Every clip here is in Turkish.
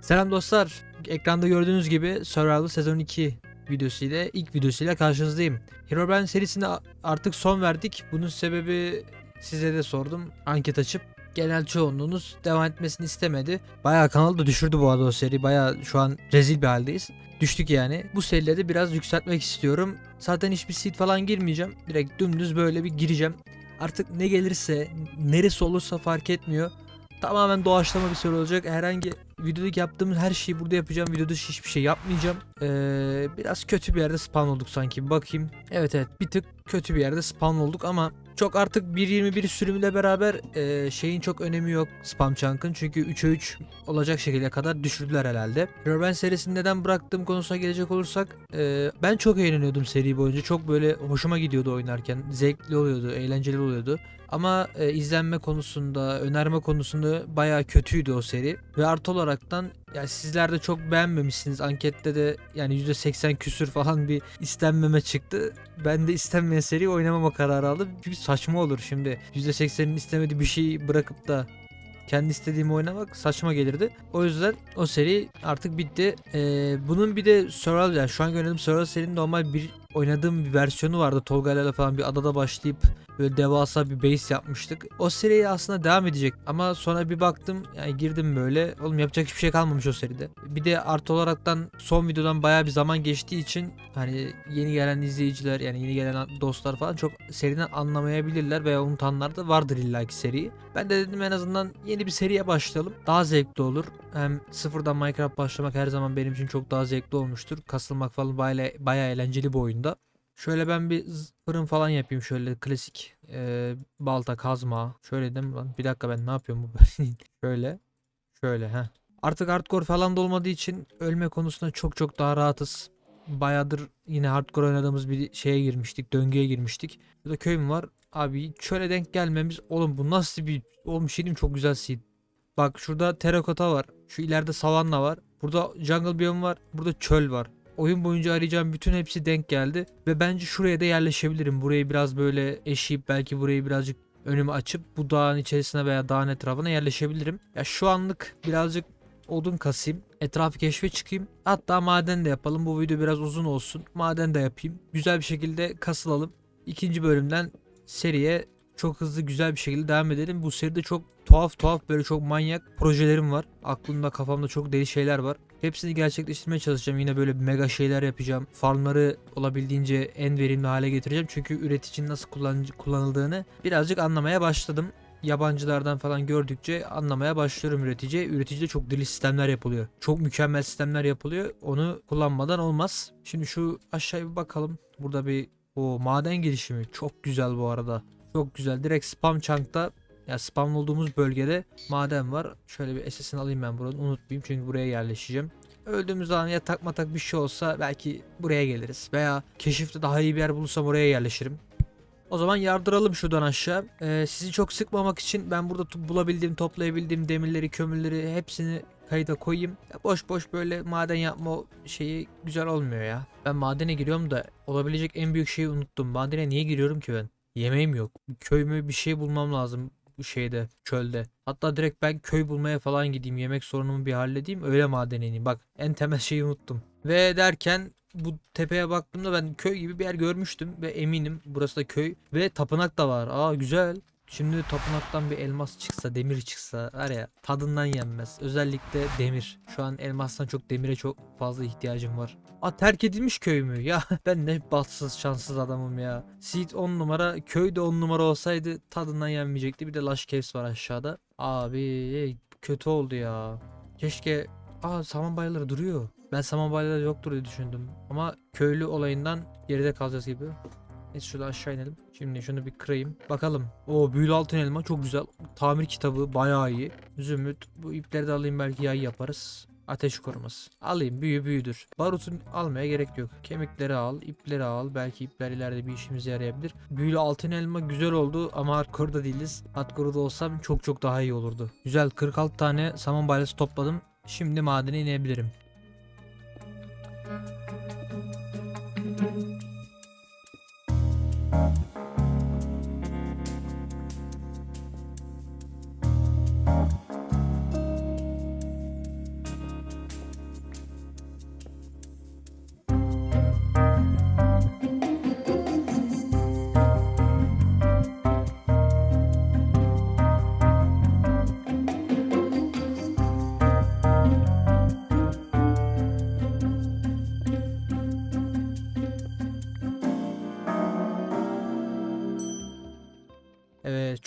Selam dostlar. Ekranda gördüğünüz gibi Survival Sezon 2 videosuyla ilk videosuyla karşınızdayım. Herobrine serisine artık son verdik. Bunun sebebi size de sordum. Anket açıp genel çoğunluğunuz devam etmesini istemedi. Bayağı kanalı da düşürdü bu arada o seri. Bayağı şu an rezil bir haldeyiz. Düştük yani. Bu serileri biraz yükseltmek istiyorum. Zaten hiçbir seed falan girmeyeceğim. Direkt dümdüz böyle bir gireceğim. Artık ne gelirse, neresi olursa fark etmiyor. Tamamen doğaçlama bir soru olacak. Herhangi videodaki yaptığımız her şeyi burada yapacağım. Videoda hiçbir şey yapmayacağım. Ee, biraz kötü bir yerde spawn olduk sanki. Bakayım. Evet evet bir tık kötü bir yerde spawn olduk ama çok artık 1.21 sürümüyle beraber e, şeyin çok önemi yok spam chunk'ın. Çünkü 3'e 3 olacak şekilde kadar düşürdüler herhalde. Urban serisini neden bıraktığım konusuna gelecek olursak e, ben çok eğleniyordum seri boyunca. Çok böyle hoşuma gidiyordu oynarken. Zevkli oluyordu, eğlenceli oluyordu. Ama e, izlenme konusunda, önerme konusunda bayağı kötüydü o seri. Ve artı olaraktan ya sizler de çok beğenmemişsiniz. Ankette de yani %80 küsür falan bir istenmeme çıktı. Ben de istenmeyen seri oynamama kararı aldım. Çünkü saçma olur şimdi. %80'in istemediği bir şeyi bırakıp da kendi istediğimi oynamak saçma gelirdi. O yüzden o seri artık bitti. Ee, bunun bir de Survival yani şu an oynadığım Survival serinin normal bir oynadığım bir versiyonu vardı. Tolga'yla falan bir adada başlayıp böyle devasa bir base yapmıştık. O seriye aslında devam edecek ama sonra bir baktım yani girdim böyle. Oğlum yapacak hiçbir şey kalmamış o seride. Bir de artı olaraktan son videodan bayağı bir zaman geçtiği için hani yeni gelen izleyiciler yani yeni gelen dostlar falan çok seriden anlamayabilirler veya unutanlar da vardır illaki seriyi. Ben de dedim en azından yeni bir seriye başlayalım. Daha zevkli olur. Hem sıfırdan Minecraft başlamak her zaman benim için çok daha zevkli olmuştur. Kasılmak falan bayağı, bayağı eğlenceli bir oyunda. Şöyle ben bir fırın falan yapayım şöyle klasik e, balta kazma. Şöyle değil lan? Bir dakika ben ne yapıyorum bu Şöyle. Şöyle ha. Artık hardcore falan da olmadığı için ölme konusunda çok çok daha rahatız. Bayağıdır yine hardcore oynadığımız bir şeye girmiştik. Döngüye girmiştik. Burada köy mü var? Abi şöyle denk gelmemiz. Oğlum bu nasıl bir... Bir şey mi? çok güzel seed. Bak şurada terakota var. Şu ileride savanna var. Burada jungle biyomu var. Burada çöl var oyun boyunca arayacağım bütün hepsi denk geldi. Ve bence şuraya da yerleşebilirim. Burayı biraz böyle eşeyip belki burayı birazcık önümü açıp bu dağın içerisine veya dağın etrafına yerleşebilirim. Ya şu anlık birazcık odun kasayım. Etrafı keşfe çıkayım. Hatta maden de yapalım. Bu video biraz uzun olsun. Maden de yapayım. Güzel bir şekilde kasılalım. İkinci bölümden seriye çok hızlı güzel bir şekilde devam edelim. Bu seride çok tuhaf tuhaf böyle çok manyak projelerim var. Aklımda kafamda çok deli şeyler var. Hepsini gerçekleştirmeye çalışacağım. Yine böyle mega şeyler yapacağım. Farmları olabildiğince en verimli hale getireceğim. Çünkü üreticinin nasıl kullan- kullanıldığını birazcık anlamaya başladım. Yabancılardan falan gördükçe anlamaya başlıyorum üretici. Üreticide çok deli sistemler yapılıyor. Çok mükemmel sistemler yapılıyor. Onu kullanmadan olmaz. Şimdi şu aşağıya bir bakalım. Burada bir o maden girişimi çok güzel bu arada. Çok güzel. Direkt spam chunk'ta ya spam olduğumuz bölgede maden var. Şöyle bir SS'ini alayım ben buranın. Unutmayayım çünkü buraya yerleşeceğim. Öldüğümüz zaman ya takma tak bir şey olsa belki buraya geliriz. Veya keşifte daha iyi bir yer bulursam oraya yerleşirim. O zaman yardıralım şuradan aşağı. Ee, sizi çok sıkmamak için ben burada bulabildiğim, toplayabildiğim demirleri, kömürleri hepsini kayıta koyayım. Ya boş boş böyle maden yapma şeyi güzel olmuyor ya. Ben madene giriyorum da olabilecek en büyük şeyi unuttum. Madene niye giriyorum ki ben? Yemeğim yok. Köy mü bir şey bulmam lazım bu şeyde çölde. Hatta direkt ben köy bulmaya falan gideyim. Yemek sorunumu bir halledeyim. Öyle madene ineyim. Bak en temel şeyi unuttum. Ve derken bu tepeye baktığımda ben köy gibi bir yer görmüştüm ve eminim burası da köy ve tapınak da var. Aa güzel. Şimdi tapınaktan bir elmas çıksa, demir çıksa var ya tadından yenmez. Özellikle demir. Şu an elmastan çok demire çok fazla ihtiyacım var. Aa terk edilmiş köy mü? Ya ben ne bahtsız şanssız adamım ya. Seed 10 numara, köy de 10 numara olsaydı tadından yenmeyecekti. Bir de Lush Caves var aşağıda. Abi kötü oldu ya. Keşke... Aa saman bayaları duruyor. Ben saman bayaları yoktur diye düşündüm. Ama köylü olayından geride kalacağız gibi. Neyse şuradan aşağı inelim. Şimdi şunu bir kırayım. Bakalım. O büyülü altın elma çok güzel. Tamir kitabı bayağı iyi. Zümrüt. Bu ipleri de alayım belki yay yaparız. Ateş koruması. Alayım büyü büyüdür. Barutun almaya gerek yok. Kemikleri al, ipleri al. Belki ipler ileride bir işimize yarayabilir. Büyülü altın elma güzel oldu ama hardcore'da değiliz. Hardcore'da olsam çok çok daha iyi olurdu. Güzel 46 tane saman balyası topladım. Şimdi madene inebilirim.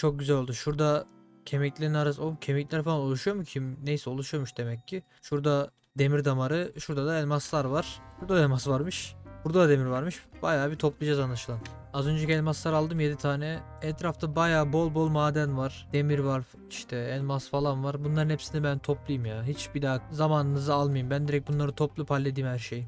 Çok güzel oldu. Şurada kemiklerin arası o kemikler falan oluşuyor mu kim? Neyse oluşuyormuş demek ki. Şurada demir damarı, şurada da elmaslar var. Burada da elmas varmış. Burada da demir varmış. Bayağı bir toplayacağız anlaşılan. Az önceki elmaslar aldım 7 tane. Etrafta bayağı bol bol maden var. Demir var işte elmas falan var. Bunların hepsini ben toplayayım ya. Hiç bir daha zamanınızı almayayım. Ben direkt bunları toplayıp halledeyim her şeyi.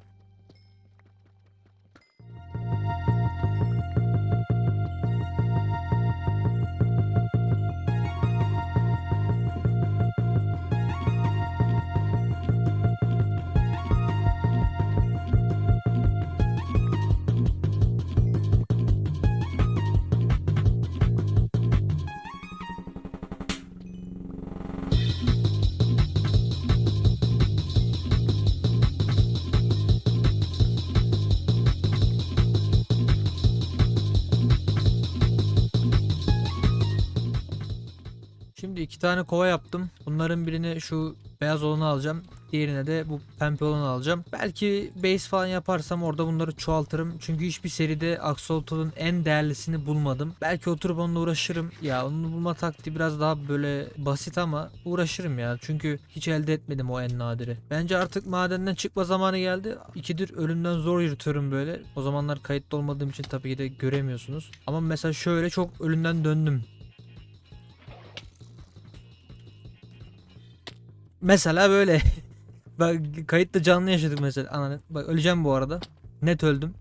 İki tane kova yaptım. Bunların birini şu beyaz olanı alacağım. Diğerine de bu pembe olanı alacağım. Belki base falan yaparsam orada bunları çoğaltırım. Çünkü hiçbir seride Axolotl'un en değerlisini bulmadım. Belki oturup onunla uğraşırım. Ya onu bulma taktiği biraz daha böyle basit ama uğraşırım ya. Çünkü hiç elde etmedim o en nadiri. Bence artık madenden çıkma zamanı geldi. İkidir ölümden zor yürütüyorum böyle. O zamanlar kayıtlı olmadığım için tabii ki de göremiyorsunuz. Ama mesela şöyle çok ölümden döndüm. Mesela böyle. Bak kayıtta canlı yaşadık mesela. Ana, bak öleceğim bu arada. Net öldüm.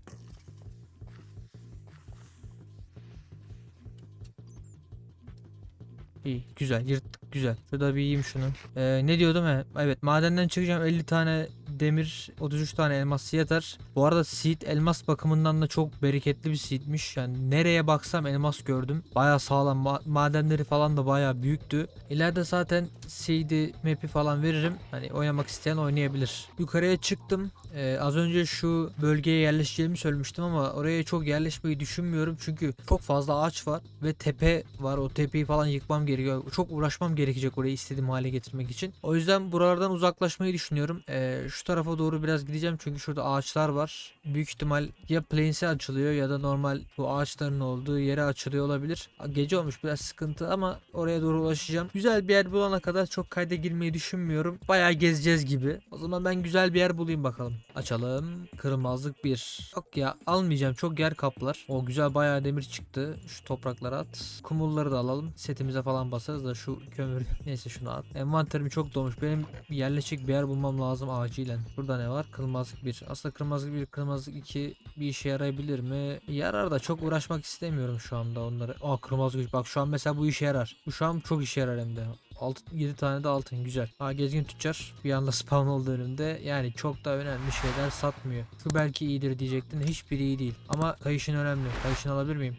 İyi güzel yırttık güzel. Şurada bir yiyeyim şunu. Ee, ne diyordum he? Evet madenden çıkacağım 50 tane demir 33 tane elmas yeter. Bu arada seed elmas bakımından da çok bereketli bir seedmiş. Yani nereye baksam elmas gördüm. Baya sağlam Ma- madenleri falan da baya büyüktü. İleride zaten seed'i map'i falan veririm. Hani oynamak isteyen oynayabilir. Yukarıya çıktım. Ee, az önce şu bölgeye yerleşeceğimi söylemiştim ama oraya çok yerleşmeyi düşünmüyorum. Çünkü çok fazla ağaç var ve tepe var. O tepeyi falan yıkmam gerekiyor. Çok uğraşmam gerekecek orayı istediğim hale getirmek için. O yüzden buralardan uzaklaşmayı düşünüyorum. Ee, şu tarafa doğru biraz gideceğim çünkü şurada ağaçlar var. Büyük ihtimal ya plain'se açılıyor ya da normal bu ağaçların olduğu yere açılıyor olabilir. Gece olmuş biraz sıkıntı ama oraya doğru ulaşacağım. Güzel bir yer bulana kadar çok kayda girmeyi düşünmüyorum. Bayağı gezeceğiz gibi. O zaman ben güzel bir yer bulayım bakalım. Açalım. Kırmazlık bir. Yok ya almayacağım. Çok yer kaplar. O güzel bayağı demir çıktı. Şu topraklara at. Kumulları da alalım. Setimize falan basarız da şu kömür. Neyse şunu at. Envanterim çok dolmuş. Benim yerleşik bir yer bulmam lazım acilen. Burada ne var? Kırmazlık bir. Aslında kırmazlık bir, kırmazlık iki bir işe yarayabilir mi? Yarar da çok uğraşmak istemiyorum şu anda onları. Aa kırmızı güç. Bak şu an mesela bu işe yarar. Bu şu an çok işe yarar hem de. 6 7 tane de altın güzel. Ha gezgin tüccar bir anda spawn oldu önümde. Yani çok da önemli şeyler satmıyor. Şu belki iyidir diyecektin. Hiçbiri iyi değil. Ama kayışın önemli. Kayışını alabilir miyim?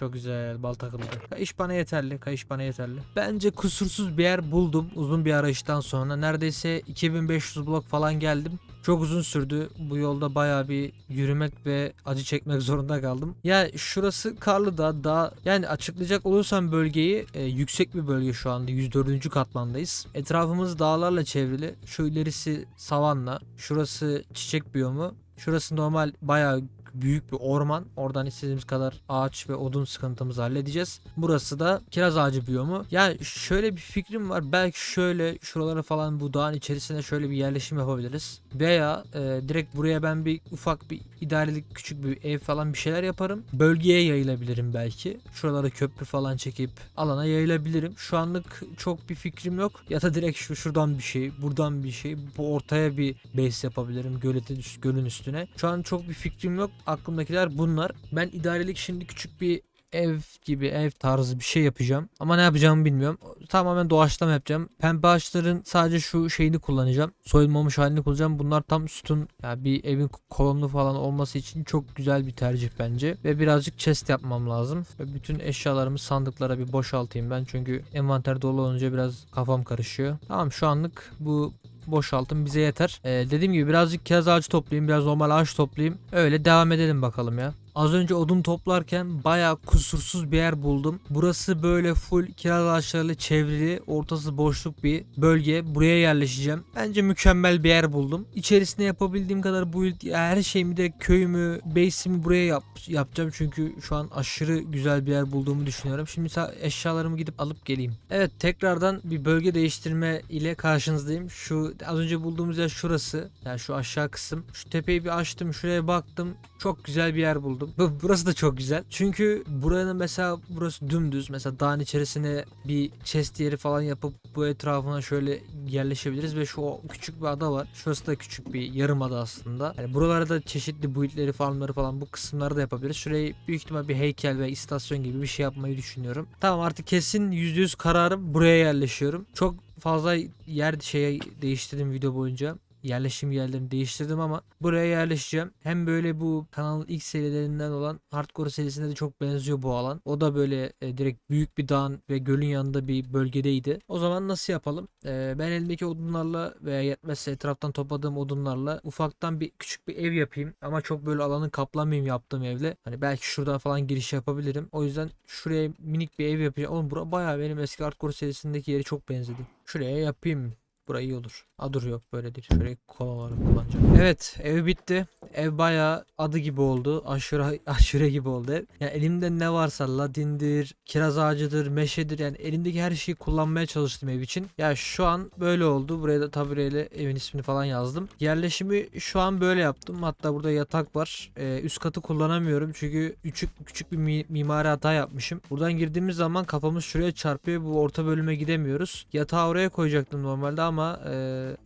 Çok güzel bal takıldı. Kayış bana yeterli. Kayış bana yeterli. Bence kusursuz bir yer buldum. Uzun bir arayıştan sonra. Neredeyse 2500 blok falan geldim. Çok uzun sürdü. Bu yolda bayağı bir yürümek ve acı çekmek zorunda kaldım. Ya şurası karlı da daha yani açıklayacak olursam bölgeyi e, yüksek bir bölge şu anda 104. katmandayız. Etrafımız dağlarla çevrili. Şu ilerisi savanla. Şurası çiçek biyomu. Şurası normal bayağı büyük bir orman. Oradan istediğimiz kadar ağaç ve odun sıkıntımızı halledeceğiz. Burası da kiraz ağacı biyomu. Yani şöyle bir fikrim var. Belki şöyle şuralara falan bu dağın içerisine şöyle bir yerleşim yapabiliriz. Veya e, direkt buraya ben bir ufak bir idarelik küçük bir ev falan bir şeyler yaparım. Bölgeye yayılabilirim belki. Şuralara köprü falan çekip alana yayılabilirim. Şu anlık çok bir fikrim yok. Ya da direkt şu şuradan bir şey, buradan bir şey. Bu ortaya bir base yapabilirim gölete gölün üstüne. Şu an çok bir fikrim yok. Aklımdakiler bunlar. Ben idarelik şimdi küçük bir ev gibi ev tarzı bir şey yapacağım. Ama ne yapacağımı bilmiyorum. Tamamen doğaçlama yapacağım. Pembe ağaçların sadece şu şeyini kullanacağım. Soyulmamış halini kullanacağım. Bunlar tam sütun yani bir evin kolonlu falan olması için çok güzel bir tercih bence. Ve birazcık chest yapmam lazım. Ve bütün eşyalarımı sandıklara bir boşaltayım ben. Çünkü envanter dolu olunca biraz kafam karışıyor. Tamam şu anlık bu boşaltım bize yeter. Ee, dediğim gibi birazcık kiraz ağacı toplayayım, biraz normal ağaç toplayayım. Öyle devam edelim bakalım ya. Az önce odun toplarken bayağı kusursuz bir yer buldum. Burası böyle full kiraz ağaçlarıyla çevrili, ortası boşluk bir bölge. Buraya yerleşeceğim. Bence mükemmel bir yer buldum. İçerisinde yapabildiğim kadar ya her şeyimi direkt köyümü, base'imi buraya yap, yapacağım. Çünkü şu an aşırı güzel bir yer bulduğumu düşünüyorum. Şimdi eşyalarımı gidip alıp geleyim. Evet tekrardan bir bölge değiştirme ile karşınızdayım. Şu az önce bulduğumuz yer şurası. Yani şu aşağı kısım. Şu tepeyi bir açtım. Şuraya baktım. Çok güzel bir yer buldum. Bu- Burası da çok güzel. Çünkü buranın mesela burası dümdüz. Mesela dağın içerisine bir chest yeri falan yapıp bu etrafına şöyle yerleşebiliriz ve şu küçük bir ada var. Şurası da küçük bir yarım ada aslında. Yani buralarda çeşitli buildleri, farmları falan bu kısımları da yapabiliriz. Şurayı büyük ihtimal bir heykel ve istasyon gibi bir şey yapmayı düşünüyorum. Tamam artık kesin %100 kararım buraya yerleşiyorum. Çok fazla yer şeye değiştirdim video boyunca yerleşim yerlerini değiştirdim ama buraya yerleşeceğim. Hem böyle bu kanalın ilk serilerinden olan Hardcore serisine de çok benziyor bu alan. O da böyle e, direkt büyük bir dağın ve gölün yanında bir bölgedeydi. O zaman nasıl yapalım? E, ben elimdeki odunlarla veya yetmezse etraftan topladığım odunlarla ufaktan bir küçük bir ev yapayım. Ama çok böyle alanı kaplamayayım yaptığım evle. Hani belki şuradan falan giriş yapabilirim. O yüzden şuraya minik bir ev yapacağım. Oğlum bura bayağı benim eski Hardcore serisindeki yeri çok benzedi. Şuraya yapayım. Burayı iyi olur. A dur yok böyle değil. Şöyle kol olarak kullanacağım. Evet ev bitti. Ev bayağı adı gibi oldu. Aşure, aşure gibi oldu ev. Yani elimde ne varsa ladindir, kiraz ağacıdır, meşedir. Yani elimdeki her şeyi kullanmaya çalıştım ev için. Ya şu an böyle oldu. Buraya da tabureyle evin ismini falan yazdım. Yerleşimi şu an böyle yaptım. Hatta burada yatak var. Ee, üst katı kullanamıyorum. Çünkü küçük küçük bir mi- mimari hata yapmışım. Buradan girdiğimiz zaman kafamız şuraya çarpıyor. Bu orta bölüme gidemiyoruz. Yatağı oraya koyacaktım normalde ama e,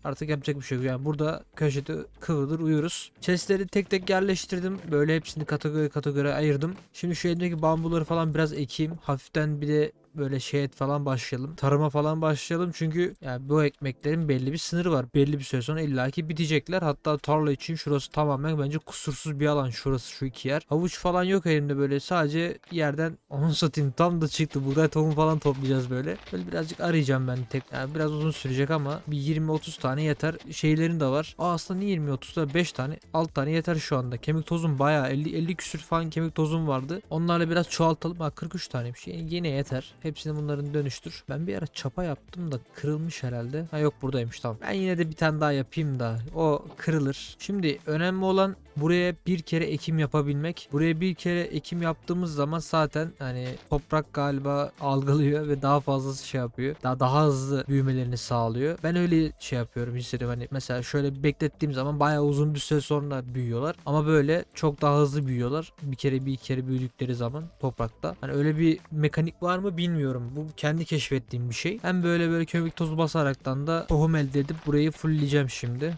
artık yapacak bir şey yok. Yani burada köşede kıvrılır uyuruz. Chestleri tek tek yerleştirdim. Böyle hepsini kategori kategori ayırdım. Şimdi şu elimdeki bambuları falan biraz ekeyim. Hafiften bir de böyle şey et falan başlayalım. Tarıma falan başlayalım çünkü yani bu ekmeklerin belli bir sınırı var. Belli bir süre sonra illaki bitecekler. Hatta tarla için şurası tamamen bence kusursuz bir alan. Şurası şu iki yer. Havuç falan yok elimde böyle. Sadece yerden onu satayım. Tam da çıktı. Buğday tohumu falan toplayacağız böyle. Böyle birazcık arayacağım ben tek. Yani biraz uzun sürecek ama bir 20-30 tane yeter. Şeylerin de var. Aa aslında niye 20-30 da 5 tane 6 tane yeter şu anda. Kemik tozum bayağı 50 50 küsür falan kemik tozum vardı. Onlarla biraz çoğaltalım. Ha 43 tane. Yine yeter. Hepsini bunların dönüştür. Ben bir ara çapa yaptım da kırılmış herhalde. Ha yok buradaymış tamam. Ben yine de bir tane daha yapayım da o kırılır. Şimdi önemli olan buraya bir kere ekim yapabilmek. Buraya bir kere ekim yaptığımız zaman zaten hani toprak galiba algılıyor ve daha fazlası şey yapıyor. Daha daha hızlı büyümelerini sağlıyor. Ben öyle şey yapıyorum hissediyorum. Hani mesela şöyle beklettiğim zaman bayağı uzun bir süre sonra büyüyorlar. Ama böyle çok daha hızlı büyüyorlar. Bir kere bir kere büyüdükleri zaman toprakta. Hani öyle bir mekanik var mı bilmiyorum. Bu kendi keşfettiğim bir şey. Hem böyle böyle kömük tozu basaraktan da tohum elde edip burayı fullleyeceğim şimdi.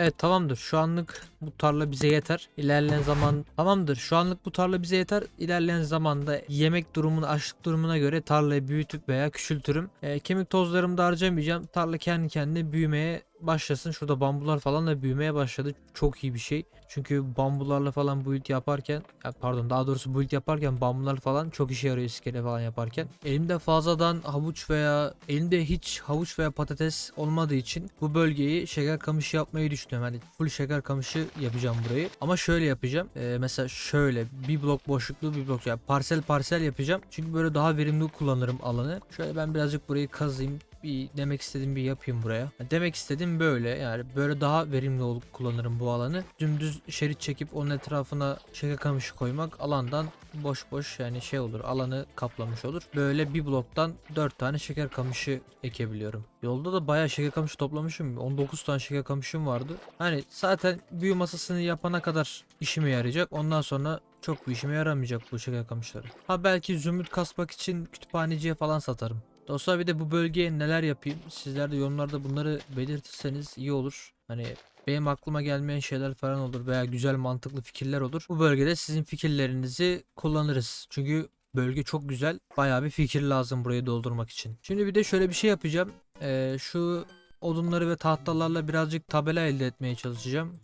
Evet tamamdır. Şu anlık bu tarla bize yeter. İlerleyen zaman tamamdır. Şu anlık bu tarla bize yeter. İlerleyen zamanda yemek durumunu, açlık durumuna göre tarlayı büyütüp veya küçültürüm. Ee, kemik tozlarımı da harcamayacağım. Tarla kendi kendine büyümeye başlasın. Şurada bambular falan da büyümeye başladı. Çok iyi bir şey. Çünkü bambularla falan build yaparken ya pardon daha doğrusu build yaparken bambular falan çok işe yarıyor iskele falan yaparken. Elimde fazladan havuç veya elimde hiç havuç veya patates olmadığı için bu bölgeyi şeker kamışı yapmayı düşünüyorum. Hani full şeker kamışı yapacağım burayı. Ama şöyle yapacağım. Ee, mesela şöyle bir blok boşluklu bir blok yani parsel parsel yapacağım. Çünkü böyle daha verimli kullanırım alanı. Şöyle ben birazcık burayı kazayım bir demek istediğim bir yapayım buraya. Demek istediğim böyle yani böyle daha verimli olup kullanırım bu alanı. Dümdüz şerit çekip onun etrafına şeker kamışı koymak alandan boş boş yani şey olur alanı kaplamış olur. Böyle bir bloktan 4 tane şeker kamışı ekebiliyorum. Yolda da bayağı şeker kamışı toplamışım. 19 tane şeker kamışım vardı. Hani zaten büyü masasını yapana kadar işime yarayacak. Ondan sonra çok bir işime yaramayacak bu şeker kamışları. Ha belki zümrüt kasmak için kütüphaneciye falan satarım. Dostlar bir de bu bölgeye neler yapayım? Sizler de yorumlarda bunları belirtirseniz iyi olur. Hani benim aklıma gelmeyen şeyler falan olur veya güzel mantıklı fikirler olur. Bu bölgede sizin fikirlerinizi kullanırız. Çünkü bölge çok güzel. Bayağı bir fikir lazım burayı doldurmak için. Şimdi bir de şöyle bir şey yapacağım. Ee, şu odunları ve tahtalarla birazcık tabela elde etmeye çalışacağım.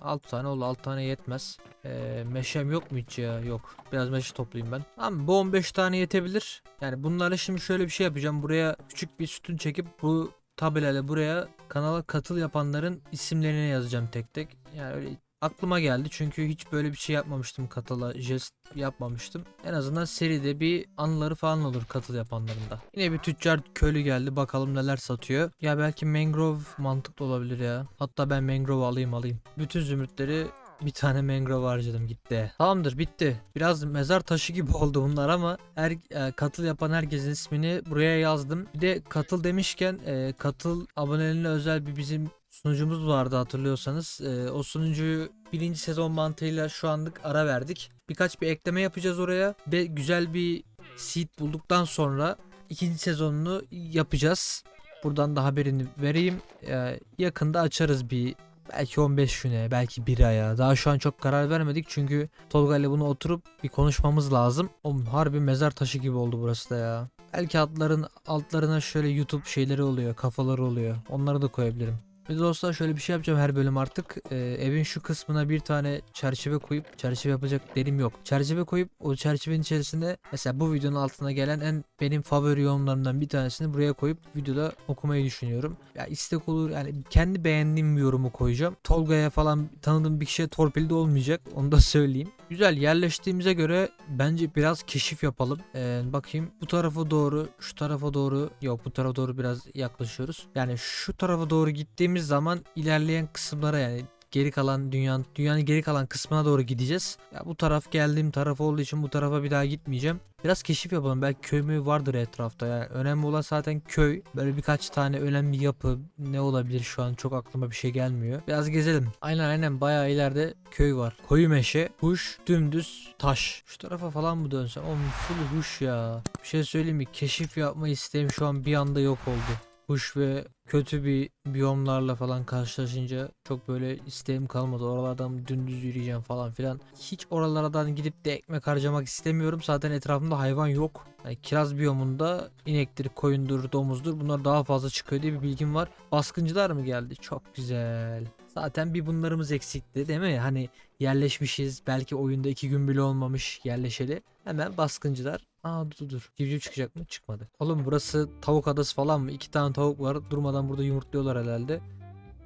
6 tane oldu 6 tane yetmez. Ee, meşem yok mu hiç ya? Yok. Biraz meşe toplayayım ben. Ama bu 15 tane yetebilir. Yani bunları şimdi şöyle bir şey yapacağım. Buraya küçük bir sütun çekip bu tabelayla buraya kanala katıl yapanların isimlerini yazacağım tek tek. Yani öyle aklıma geldi çünkü hiç böyle bir şey yapmamıştım katıla jest yapmamıştım. En azından seride bir anıları falan olur katıl yapanların da. Yine bir tüccar köylü geldi bakalım neler satıyor. Ya belki mangrove mantıklı olabilir ya. Hatta ben mangrove alayım alayım. Bütün zümrütleri bir tane mangrove harcadım gitti. Tamamdır bitti. Biraz mezar taşı gibi oldu bunlar ama her e, katıl yapan herkesin ismini buraya yazdım. Bir de katıl demişken e, katıl abonelerine özel bir bizim sunucumuz vardı hatırlıyorsanız. E, o sunucuyu birinci sezon mantığıyla şu anlık ara verdik. Birkaç bir ekleme yapacağız oraya ve güzel bir seed bulduktan sonra ikinci sezonunu yapacağız. Buradan da haberini vereyim. E, yakında açarız bir belki 15 güne belki bir aya. Daha şu an çok karar vermedik çünkü Tolga ile bunu oturup bir konuşmamız lazım. O harbi mezar taşı gibi oldu burası da ya. Belki altların altlarına şöyle YouTube şeyleri oluyor, kafaları oluyor. Onları da koyabilirim. Bir dostlar şöyle bir şey yapacağım her bölüm artık. Ee, evin şu kısmına bir tane çerçeve koyup çerçeve yapacak derim yok. Çerçeve koyup o çerçevenin içerisinde mesela bu videonun altına gelen en benim favori yorumlarımdan bir tanesini buraya koyup videoda okumayı düşünüyorum. Ya istek olur yani kendi beğendiğim bir yorumu koyacağım. Tolga'ya falan tanıdığım bir kişiye torpil olmayacak. Onu da söyleyeyim. Güzel yerleştiğimize göre bence biraz keşif yapalım. Ee, bakayım bu tarafa doğru şu tarafa doğru yok bu tarafa doğru biraz yaklaşıyoruz. Yani şu tarafa doğru gittiğimiz zaman ilerleyen kısımlara yani geri kalan dünyanın dünyanın geri kalan kısmına doğru gideceğiz. Ya bu taraf geldiğim taraf olduğu için bu tarafa bir daha gitmeyeceğim. Biraz keşif yapalım. Belki köy mü vardır etrafta. Yani önemli olan zaten köy. Böyle birkaç tane önemli yapı ne olabilir şu an çok aklıma bir şey gelmiyor. Biraz gezelim. Aynen aynen bayağı ileride köy var. Koyu meşe, huş, dümdüz, taş. Şu tarafa falan mı dönsem? Oğlum full huş ya. Bir şey söyleyeyim mi? Keşif yapma isteğim şu an bir anda yok oldu kuş ve kötü bir biyomlarla falan karşılaşınca çok böyle isteğim kalmadı. Oralardan dümdüz yürüyeceğim falan filan. Hiç oralardan gidip de ekmek harcamak istemiyorum. Zaten etrafımda hayvan yok. Yani kiraz biyomunda inektir, koyundur, domuzdur bunlar daha fazla çıkıyor diye bir bilgim var. Baskıncılar mı geldi? Çok güzel. Zaten bir bunlarımız eksikti değil mi? Hani yerleşmişiz. Belki oyunda iki gün bile olmamış yerleşeli. Hemen baskıncılar. Aa dur dur. Civciv çıkacak mı? Çıkmadı. Oğlum burası tavuk adası falan mı? İki tane tavuk var. Durmadan burada yumurtluyorlar herhalde.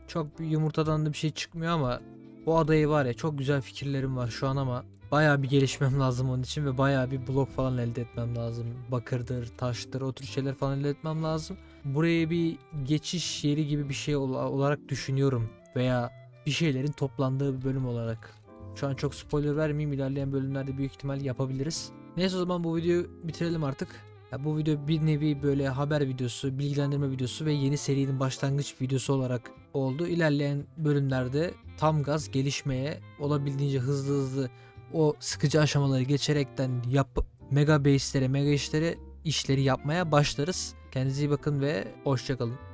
Çok bir yumurtadan da bir şey çıkmıyor ama bu adayı var ya çok güzel fikirlerim var şu an ama bayağı bir gelişmem lazım onun için ve bayağı bir blok falan elde etmem lazım. Bakırdır, taştır, o tür şeyler falan elde etmem lazım. Burayı bir geçiş yeri gibi bir şey ol- olarak düşünüyorum veya bir şeylerin toplandığı bir bölüm olarak. Şu an çok spoiler vermeyeyim. İlerleyen bölümlerde büyük ihtimal yapabiliriz. Neyse o zaman bu videoyu bitirelim artık. Ya bu video bir nevi böyle haber videosu, bilgilendirme videosu ve yeni serinin başlangıç videosu olarak oldu. İlerleyen bölümlerde tam gaz gelişmeye, olabildiğince hızlı hızlı o sıkıcı aşamaları geçerekten yap mega base'lere, mega işlere işleri yapmaya başlarız. Kendinize iyi bakın ve hoşçakalın.